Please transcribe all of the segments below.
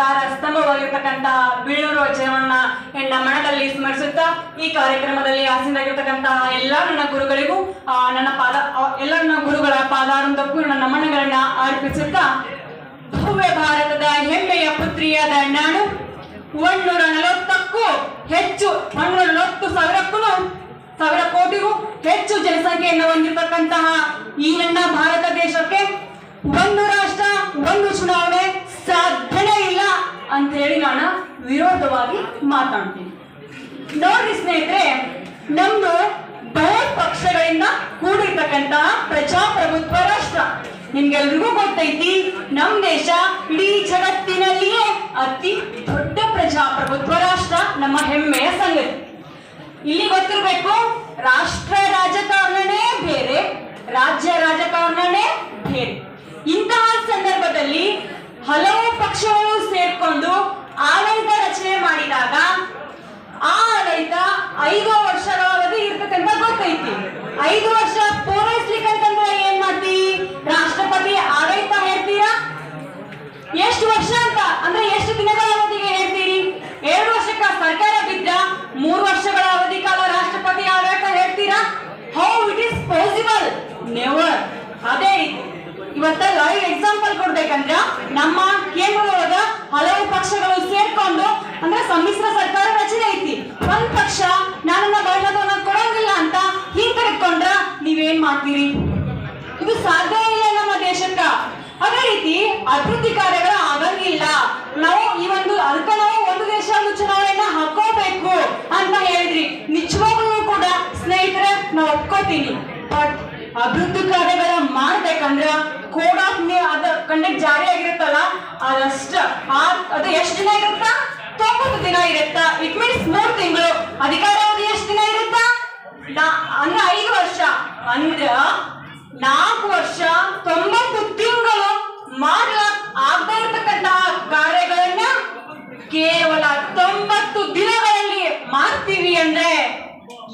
ಆಧಾರ ಸ್ತಂಭವಾಗಿರ್ತಕ್ಕಂತಹ ಬೀಳೂರು ಚೇವಣ್ಣ ಎನ್ನ ಮನದಲ್ಲಿ ಸ್ಮರಿಸುತ್ತಾ ಈ ಕಾರ್ಯಕ್ರಮದಲ್ಲಿ ಆಸೀನರಾಗಿರ್ತಕ್ಕಂತಹ ಎಲ್ಲ ನನ್ನ ಗುರುಗಳಿಗೂ ನನ್ನ ಪಾದ ಎಲ್ಲ ನನ್ನ ಗುರುಗಳ ಪಾದಾರಂತಕ್ಕೂ ನನ್ನ ಮನಗಳನ್ನ ಅರ್ಪಿಸುತ್ತಾ, ಭವ್ಯ ಭಾರತದ ಹೆಮ್ಮೆಯ ಪುತ್ರಿಯಾದ ನಾನು ಒಂದೂರ ನಲವತ್ತಕ್ಕೂ ಹೆಚ್ಚು, ಒಂದೂರ ನಲವತ್ತು ಸಾವಿರಕ್ಕೂ ಸಾವಿರ ಕೋಟಿಗೂ ಹೆಚ್ಚು ಜನಸಂಖ್ಯೆಯನ್ನು ಹೊಂದಿರತಕ್ಕಂತಹ ಈ ನನ್ನ ಭಾರತ ದೇಶಕ್ಕೆ ಒಂದು ರಾಷ್ಟ್ರ, ಒಂದು ಚುನಾವಣೆ ವಿರೋಧವಾಗಿ ಮಾತಾಡ್ತೀನಿ. ನೋಡ್ರಿ ಸ್ನೇಹಿತರೆ ನಮ್ದು ಬಹು ಪಕ್ಷಗಳಿಂದ ಕೂಡಿರ್ತಕ್ಕಂತಹ ಪ್ರಜಾಪ್ರಭುತ್ವ ರಾಷ್ಟ್ರ. ನಿಮ್ಗೆಲ್ರಿಗೂ ಗೊತ್ತೈತಿ, ನಮ್ ದೇಶ ಇಡೀ ಜಗತ್ತಿನಲ್ಲಿಯೇ ಅತಿ ದೊಡ್ಡ ಪ್ರಜಾಪ್ರಭುತ್ವ ರಾಷ್ಟ್ರ, ನಮ್ಮ ಹೆಮ್ಮೆಯ ಸಂಗತಿ. ಇಲ್ಲಿ ಗೊತ್ತಿರ್ಬೇಕು, ರಾಷ್ಟ್ರ ರಾಜಕಾರಣನೇ ಬೇರೆ, ರಾಜ್ಯ ರಾಜಕಾರಣನೇ ಬೇರೆ. ಇಂತಹ ಸಂದರ್ಭದಲ್ಲಿ ಹಲವು ಪಕ್ಷಗಳು ಸೇರ್ಕೊಂಡು ಆಡಳಿತ ರಚನೆ ಮಾಡಿದಾಗ ಆಡಳಿತ ಐದು ವರ್ಷಗಳ ಅವಧಿ ಇರ್ತಕ್ಕಂತ ಗೊತ್ತೈತಿ. ಐದು ವರ್ಷ ಪೂರೈಸ್ಲಿಕ್ಕಂತಂದ್ರೆ ಏನ್ ಮಾಡ್ತಿ? ರಾಷ್ಟ್ರಪತಿ ಆಡಳಿತ ಹೇಳ್ತೀರಾ? ಎಷ್ಟು ವರ್ಷ ಅಂತ? ಅಂದ್ರೆ ಎಷ್ಟು ದಿನಗಳ ಅವಧಿಗೆ ಹೇಳ್ತೀರಿ? ಎರಡು ವರ್ಷಕ್ಕ ಸರ್ಕಾರ ಬಿದ್ದ, ಮೂರು ವರ್ಷಗಳ ಅವಧಿ ಕಾಲ ರಾಷ್ಟ್ರಪತಿ ಆಡಳಿತ ಹೇಳ್ತೀರಾ? How it is possible never ಅದೇ ರೀತಿ ಇವತ್ತ ಲೈವ್ ಎಕ್ಸಾಂಪಲ್ ಕೊಡ್ಬೇಕಂದ್ರ ನಮ್ಮ ಕೇಂದ್ರದೊಳಗ ಹಲವು ಪಕ್ಷಗಳು ಸೇರ್ಕೊಂಡು, ಅಂದ್ರೆ ಸಮ್ಮಿಶ್ರ ಸರ್ಕಾರ ಮಾಡ್ತೀರಿ? ಇದು ಸಾಧ್ಯ ಇಲ್ಲ ನಮ್ಮ ದೇಶಕ್ಕ. ಅದೇ ರೀತಿ ಅಭಿವೃದ್ಧಿ ಕಾರ್ಯಗಳು ಆಗಂಗಿಲ್ಲ ನಾವು ಈ ಒಂದು ಅದಕ್ಕೆ ನಾವು ಒಂದು ದೇಶ ಒಂದು ಚುನಾವಣೆಯನ್ನ ಹಾಕೋಬೇಕು ಅಂತ ಹೇಳಿದ್ರಿ. ನಿಜವಾಗ್ಲೂ ಕೂಡ ಸ್ನೇಹಿತರೆ, ನಾವು ಒಪ್ಕೋತೀನಿ ಬಟ್ ಅಭಿವೃದ್ಧಿ ಕಾರ್ಯಗಳ ಮಾಡ್ಬೇಕಂದ್ರ ಕೋಡ್ ಆಫ್ ಅದ ಕಂಡಕ್ಟ್ ಜಾರಿ ಆಗಿರುತ್ತಲ್ಲ, ಅದಷ್ಟ ಅದು ಎಷ್ಟು ದಿನ ಇರುತ್ತಾ? ತೊಂಬತ್ತು ದಿನ ಇರುತ್ತಾ. ಇಟ್ ಮೀನ್ಸ್ ಮೂರ್ ತಿಂಗಳು. ಅಧಿಕಾರಾವಧಿ ಎಷ್ಟು ದಿನ ಇರುತ್ತಾ? ಅಂದ್ರೆ ಐದು ವರ್ಷ. ಅಂದ್ರ ನಾಲ್ಕು ವರ್ಷ, ತೊಂಬತ್ತು ತಿಂಗಳು ಮಾಡ್ಲಾಕ್ ಆಗದೇ ಕಾರ್ಯಗಳನ್ನ ಕೇವಲ ತೊಂಬತ್ತು ದಿನಗಳಲ್ಲಿ ಮಾಡ್ತೀವಿ ಅಂದ್ರೆ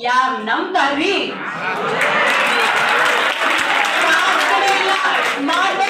ಯಾರ್ ನಂಬ್ತಾರ್ರಿ? ಸಾಧ್ಯವೇ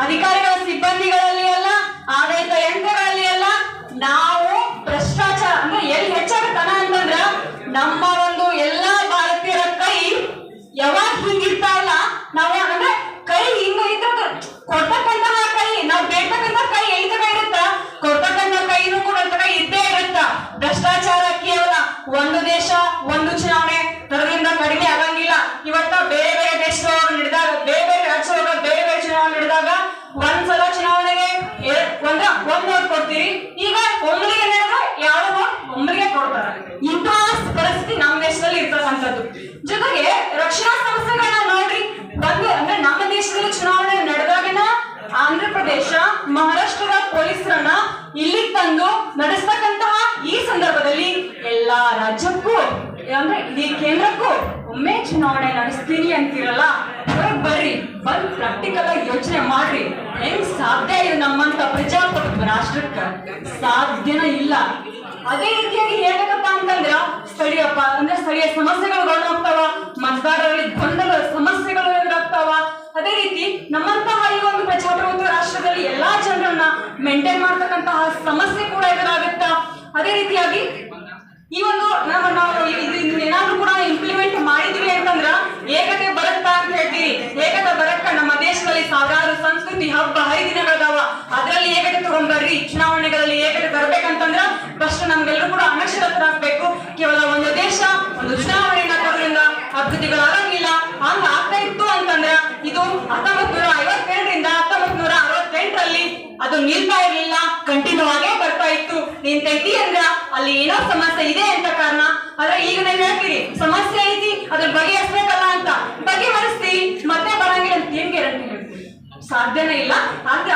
ಅಧಿಕಾರಿಗಳ ಸಿಬ್ಬಂದಿಗಳಲ್ಲಿ ಅಲ್ಲ, ಆಡಳಿತ ಯಂತ್ರಗಳಲ್ಲಿ ಅಲ್ಲ, ನಾವು ಭ್ರಷ್ಟಾಚಾರ, ಅಂದ್ರೆ ಎಲ್ಲಿ ಹೆಚ್ಚಾಗತ್ತನ ಅಂತಂದ್ರ ನಮ್ಮ ಒಂದು ಎಲ್ಲಾ ಭಾರತೀಯರ ಕೈ ಯಾವಾಗ ಹಿಂಗಿರ್ತಾವಲ್ಲ ನಾವು ಅಂದ್ರೆ ಕೈ ಹಿಂಗ ಇದ್ರ ಕೊಡ್ತಕ್ಕಂತಹ ಕೈ, ನಾವು ಬೇಡ್ತಕ್ಕಂತ ಕೈ ಎಲ್ಲಿ ಇರುತ್ತ? ಕೊಡ್ತಕ್ಕಂತ ಕೈನೂ ಕೂಡ ಕೈ ಇದ್ದೇ ಇರುತ್ತ? ಭ್ರಷ್ಟಾಚಾರ ಕೇವಲ ಒಂದು ಚುನಾವಣೆ ತರದಿಂದ ಕಡಿಮೆ ಆಗಂಗಿಲ್ಲ ಇವತ್ತ ಬೇರೆ ಬೇರೆ ದೇಶದೊಳಗೆ ನಡೆದಾಗ ಬೇರೆ ಬೇರೆ ರಾಜ್ಯದೊಳಗ ಬೇರೆ ಬೇರೆ ಚುನಾವಣೆ ನಡೆದಾಗ ಒಂದ್ಸಲ ಚುನಾವಣೆಗೆ ಎ- ಒಂದ್ರ ಒಂದ್ ನೋಟ್ ಕೊಡ್ತೀರಿ ಈಗ ಒಮ್ಮಲಿಗೆ ನಡೆದ್ರೆ ಯಾವ ನೋಟ್ ಒಮ್ಮಲಿಗೆ ಕೊಡ್ತಾರೆ ಇಂತಹ ಪರಿಸ್ಥಿತಿ ನಮ್ಮ ದೇಶದಲ್ಲಿ ಇರ್ತಕ್ಕಂಥದ್ದು ಜೊತೆಗೆ ರಕ್ಷಣಾ ಸಂಸ್ಥೆಗಳನ್ನ ನೋಡ್ರಿ ಒಂದು ಅಂದ್ರೆ ನಮ್ಮ ದೇಶದಲ್ಲಿ ಚುನಾವಣೆ ನಡೆದಾಗಿನ ಆಂಧ್ರ ಪ್ರದೇಶ, ಮಹಾರಾಷ್ಟ್ರದ ಪೊಲೀಸರನ್ನ ಇಲ್ಲಿ ತಂದು ನಡೆಸ್ತಕ್ಕಂತಹ ಈ ಸಂದರ್ಭದಲ್ಲಿ ಎಲ್ಲಾ ರಾಜ್ಯಕ್ಕೂ, ಅಂದ್ರೆ ಇಡೀ ಕೇಂದ್ರಕ್ಕೂ ಒಮ್ಮೆ ಚುನಾವಣೆ ನಡೆಸ್ತೀನಿ ಅಂತಿರಲ್ಲ ಬರ್ರಿ, ಬಂದ್ ಪ್ರಾಕ್ಟಿಕಲ್ ಆಗಿ ಯೋಚನೆ ಮಾಡ್ರಿ. ಹೆಂಗ್ ಸಾಧ್ಯ ಇದು ನಮ್ಮಂತ ಪ್ರಜಾಪ್ರಭುತ್ವ ರಾಷ್ಟ್ರಕ್ಕ? ಸಾಧ್ಯನ ಇಲ್ಲ. ಅದೇ ರೀತಿಯಾಗಿ ಹೇಳ್ಬೇಕಪ್ಪ ಅಂತಂದ್ರ ಸ್ಥಳೀಯ ಅಂದ್ರೆ ಸ್ಥಳೀಯ ಸಮಸ್ಯೆಗಳು ಗೌರವಾಗ್ತಾವ ಮತದಾರರಲ್ಲಿ ಗೊಂದಲ ಸಮಸ್ಯೆಗಳು ಎದುರಾಗ್ತಾವ ಅದೇ ರೀತಿ ನಮ್ಮಂತಹ ಈ ಒಂದು ಪ್ರಜಾಪ್ರಭುತ್ವ ರಾಷ್ಟ್ರದಲ್ಲಿ ಎಲ್ಲಾ ಜನರನ್ನ ಮೇಂಟೈನ್ ಮಾಡ್ತಕ್ಕಂತಹ ಸಮಸ್ಯೆ ಕೂಡ ಎದುರಾಗುತ್ತಾ ಅದೇ ರೀತಿಯಾಗಿ ಈ ಒಂದು ನಮ್ಮ ನಾವು ಏನಾದ್ರೂ ಕೂಡ ಇಂಪ್ಲಿಮೆಂಟ್ ಮಾಡಿದ್ವಿ ಅಂತಂದ್ರ ಏಕತೆ ಬರುತ್ತಾ ಅಂತ ಹೇಳ್ತೀವಿ. ಏಕತೆ ಬರಕ್ಕ ನಮ್ಮ ದೇಶದಲ್ಲಿ ಸಾವಿರಾರು ಸಂಸ್ಕೃತಿ ಹಬ್ಬ ಹರಿದಿನಗಳದಾವ ಅದರಲ್ಲಿ ಏಕತೆ ತಗೊಂಡ್ಬರ್ರಿ ಚುನಾವಣೆಗಳಲ್ಲಿ ನಿಲ್ತಾ ಇರ್ಲಿಲ್ಲ ಕಂಟಿನ್ಯೂ ಆಗೇ ಬರ್ತಾ ಇತ್ತು. ನೀನ್ ತೆಗ್ದಿ ಅಂದ್ರ ಅಲ್ಲಿ ಏನೋ ಸಮಸ್ಯೆ ಇದೆ ಅಂತ ಕಾರಣ. ಆದ್ರೆ ಈಗ ನೀವು ಹೇಳ್ತೀರಿ ಸಮಸ್ಯೆ ಐತಿ, ಅದ್ರ ಬಗೆಹರಿಸ್ಬೇಕಲ್ಲ ಅಂತ. ಬಗೆಹರಿಸ್ತೀರಿ ಮತ್ತೆ ಬರಂಗಿಲ್ಲ ಅಂತ ಏನ್ ಗ್ಯಾರಂಟಿ ಹೇಳ್ತೀವಿ ಸಾಧ್ಯನೇ ಇಲ್ಲ. ಆದ್ರೆ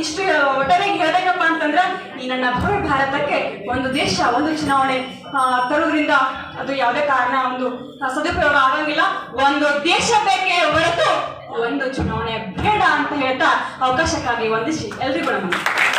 ಇಷ್ಟು ಒಟ್ಟಾರೆ ಹೇಳ್ಬೇಕಪ್ಪ ಅಂತಂದ್ರ, ಈ ನನ್ನ ಭವ್ಯ ಭಾರತಕ್ಕೆ ಒಂದು ದೇಶ, ಒಂದು ಚುನಾವಣೆ ತರೋದ್ರಿಂದ ಅದು ಯಾವುದೇ ಕಾರಣ, ಒಂದು ಸದುಪಯೋಗ ಆಗಂಗಿಲ್ಲ. ಒಂದು ದೇಶ ಬೇಕೇ ಹೊರತು ಒಂದು ಚುನಾವಣೆ ಬೇಡ ಅಂತ ಹೇಳ್ತಾ ಅವಕಾಶಕ್ಕಾಗಿ ವಂದಿಸಿ ಎಲ್ರಿಗೂ ನಮಸ್ಕಾರ.